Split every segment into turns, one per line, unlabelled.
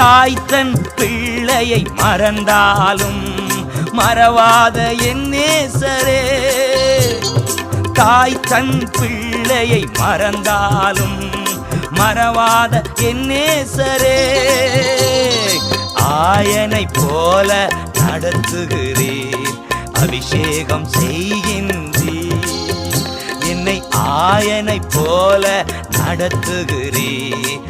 தாய் தன் பிள்ளையை மறந்தாலும் மறவாத என் நேசரே. தாய் தன் பிள்ளையை மறந்தாலும் மறவாத என் நேசரே. ஆயனை போல நடத்துகிறேன் அபிஷேகம் செய்கின்றீர். என்னை ஆயனை போல நடத்துகிறேன்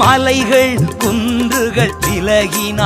மலைகள் குன்றுகள் விலகினா